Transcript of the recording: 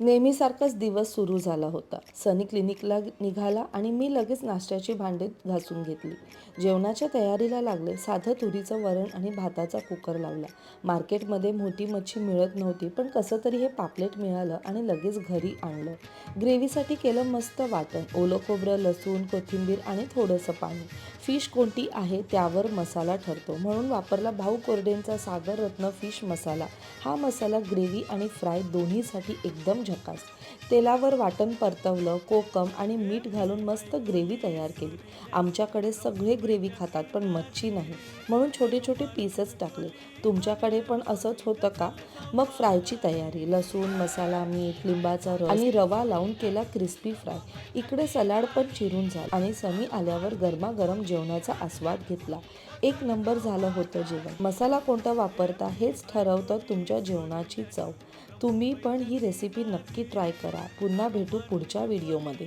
नेहमीसारखाच दिवस सुरू झाला होता. सनी क्लिनिकला निघाला आणि मी लगेच नाश्त्याची भांडे घासून घेतली. जेवणाच्या तयारीला लागले. साधं तुरीचं वरण आणि भाताचा कुकर लावला. मार्केटमध्ये मोठी मच्छी मिळत नव्हती पण कसं तरी हे पापलेट मिळालं आणि लगेच घरी आणलं. ग्रेव्हीसाठी केलं मस्त वाटण. ओलं खोबरं लसूण कोथिंबीर आणि थोडंसं पाणी. फिश कोणती आहे त्यावर मसाला ठरतो. म्हणून वापरला भाऊ कोरडेंचा सागर रत्न फिश मसाला. हा मसाला ग्रेव्ही आणि फ्राय दोन्हीसाठी एकदम झकास. तेलावर वाटण परतवलं कोकम आणि मीठ घालून मस्त ग्रेव्ही तयार केली. आमच्याकडे सगळे ग्रेव्ही खातात पण मच्छी नाही. म्हणून छोटे छोटे पीसच टाकले. तुमच्याकडे पण असंच होतं का? मग फ्रायची तयारी. लसूण मसाला मीठ लिंबाचा रस आणि रवा लावून केला क्रिस्पी फ्राय इकडे सलाड पण चिरून झाला आणि समी आल्यावर गरमागरम जेवणाचा आस्वाद घेतला. एक नंबर झालं होतं जेवण. मसाला कोणता वापरता हेच ठरवतं तुमच्या जेवणाची चव. तुम्ही पण ही रेसिपी नक्की ट्राय करा. पुन्हा भेटू पुढच्या व्हिडिओमध्ये